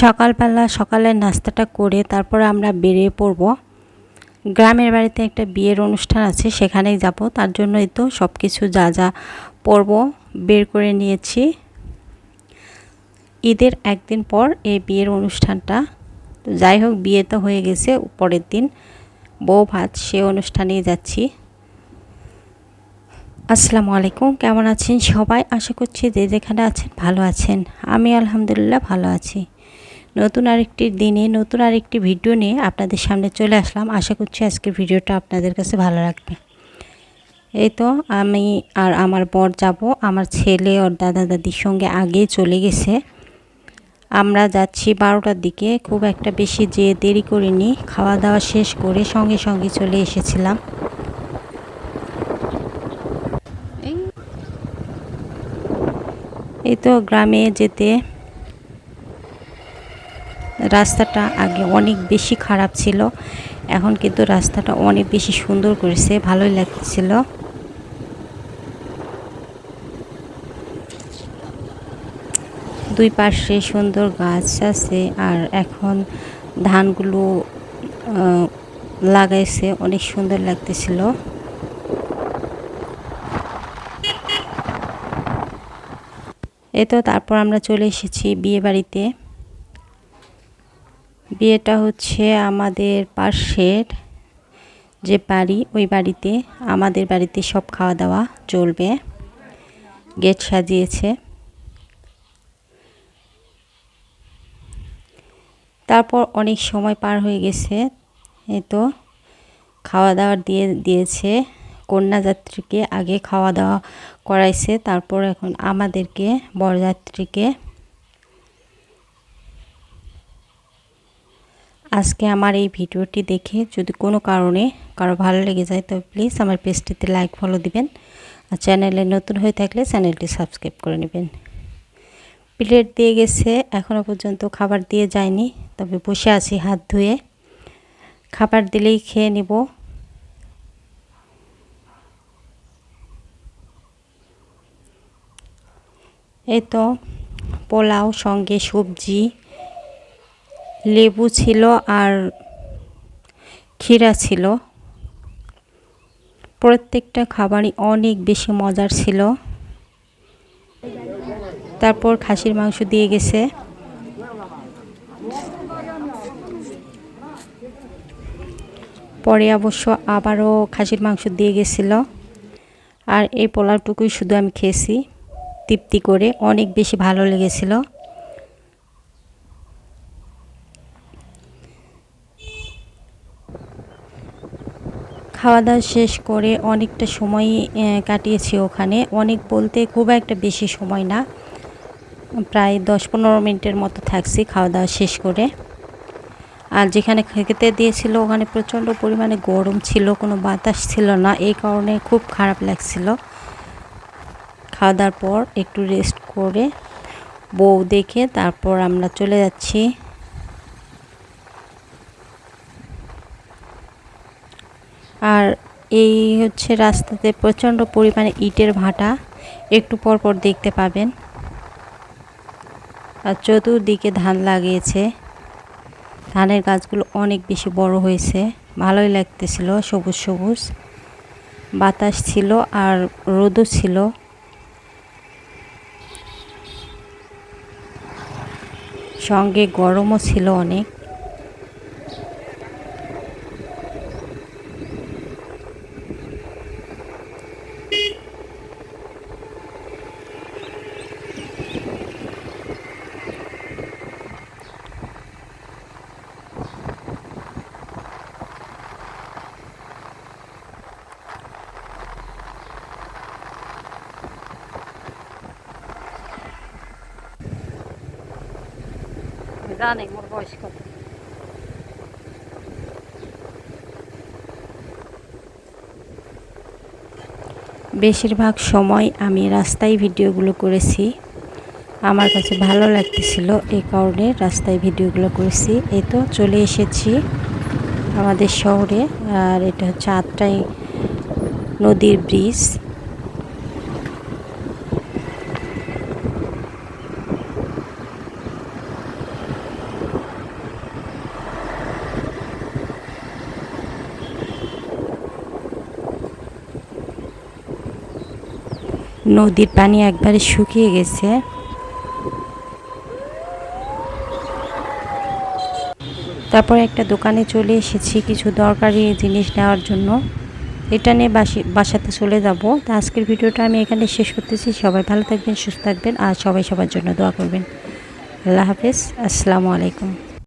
সকালবেলা সকালের নাস্তাটা করে তারপরে আমরা বেরিয়ে পড়ব। গ্রামের বাড়িতে একটা বিয়ের অনুষ্ঠান আছে, সেখানেই যাব। তার জন্যই তো সব কিছু যা যা পরব, বের করে নিয়েছি। ঈদের একদিন পর এই বিয়ের অনুষ্ঠানটা। তো যাই হোক, বিয়ে তো হয়ে গেছে, পরের দিন বউ ভাত, সে অনুষ্ঠানেই যাচ্ছি। আসসালামু আলাইকুম, কেমন আছেন সবাই? আশা করছি যে যেখানে আছেন ভালো আছেন। আমি আলহামদুলিল্লাহ ভালো আছি। নতুন আরেকটি দিনে, নতুন আরেকটি ভিডিও নিয়ে আপনাদের সামনে চলে আসলাম। আশা করছি আজকের ভিডিওটা আপনাদের কাছে ভালো লাগবে। এই তো আমি আর আমার বর যাব। আমার ছেলে ওর দাদা দাদির সঙ্গে আগেই চলে গেছে। আমরা যাচ্ছি বারোটার দিকে। খুব একটা বেশি যে দেরি করিনি। খাওয়া দাওয়া শেষ করে সঙ্গে সঙ্গে চলে এসেছিলাম। এই তো গ্রামে যেতে রাস্তাটা আগে অনেক বেশি খারাপ ছিল। এখন কিন্তু রাস্তাটা অনেক বেশি সুন্দর করেছে, ভালোই লাগছিল। দুই পাশে সুন্দর গাছ আছে আর এখন ধানগুলো লাগাইছে, অনেক সুন্দর লাগতেছিল। এ তো তারপর আমরা চলে এসেছি বিয়ে বাড়িতে বিয়েটা হচ্ছে আমাদের পাশের যে বাড়ি, ওই বাড়িতে আমাদের বাড়িতে সব খাওয়া দাওয়া চলবে। গেট সাজিয়েছে। তারপর অনেক সময় পার হয়ে গেছে। এই তো খাওয়া দাওয়া দিয়ে দিয়েছে। কন্যাযাত্রীকে আগে খাওয়া দাওয়া করাইছে। তারপর এখন আমাদেরকে বরযাত্রীকে আজকে আমার এই ভিডিওটি দেখে যদি কোনো কারণে কারও ভালো লেগে যায় তবে প্লিজ আমার পেজটিতে লাইক ফলো দিবেন। আর চ্যানেলে নতুন হয়ে থাকলে চ্যানেলটি সাবস্ক্রাইব করে নেবেন। প্লেট দিয়ে গেছে এখনও পর্যন্ত খাবার দিয়ে যায়নি, তবে বসে আছি হাত ধুয়ে। খাবার দিলেই খেয়ে নিব। এই তো পোলাও, সঙ্গে সবজি লেবু ছিল আর ক্ষীরা ছিল। প্রত্যেকটা খাবারই অনেক বেশি মজার ছিল। তারপর খাসির মাংস দিয়ে গেছে। পরে অবশ্য আবারও খাসির মাংস দিয়ে গেছিল। আর এই পোলাওটুকুই শুধু আমি খেয়েছি। তৃপ্তি করে অনেক বেশি ভালো লেগেছিল। খাওয়া দাওয়া শেষ করে অনেকটা সময় কাটিয়েছি ওখানে। অনেক বলতে খুব একটা বেশি সময় না। প্রায় দশ পনেরো মিনিটের মতো থাকছি খাওয়া দাওয়া শেষ করে। আর যেখানে খেতে দিয়েছিল ওখানে প্রচণ্ড পরিমাণে গরম ছিল, কোনো বাতাস ছিল না। এই কারণে খুব খারাপ লাগছিল। খাওয়া দাওয়ার পর একটু রেস্ট করে বউ দেখে তারপর আমরা চলে যাচ্ছি। আর এই হচ্ছে রাস্তাতে প্রচণ্ড পরিমাণে ইটের ভাটা। একটু পর পর দেখতে পাবেন। আর চতুর্দিকে ধান লাগিয়েছে। ধানের গাছগুলো অনেক বেশি বড় হয়েছে। ভালোই লাগতেছিল, সবুজ সবুজ। বাতাস ছিল আর রোদও ছিল। সঙ্গে গরমও ছিল অনেক। জানি মোর বয়স বেশিরভাগ সময় আমি রাস্তায় ভিডিওগুলো করেছি। আমার কাছে ভালো লাগতেছিল এই কারণে রাস্তায় ভিডিওগুলো করেছি। এই তো চলে এসেছি আমাদের শহরে, আর এটা হচ্ছে আটটাই নদীর ব্রিজ নদীর পানি একবারে শুকিয়ে গেছে। তারপর একটা দোকানে চলে এসেছি কিছু দরকারি জিনিস নেওয়ার জন্য। এটা নিয়ে বাসি বাসাতে চলে যাব। তো আজকের ভিডিওটা আমি এখানে শেষ করতেছি। সবাই ভালো থাকবেন, সুস্থ থাকবেন, আর সবাই সবার জন্য দোয়া করবেন। আল্লাহ হাফেজ। আসসালামু আলাইকুম।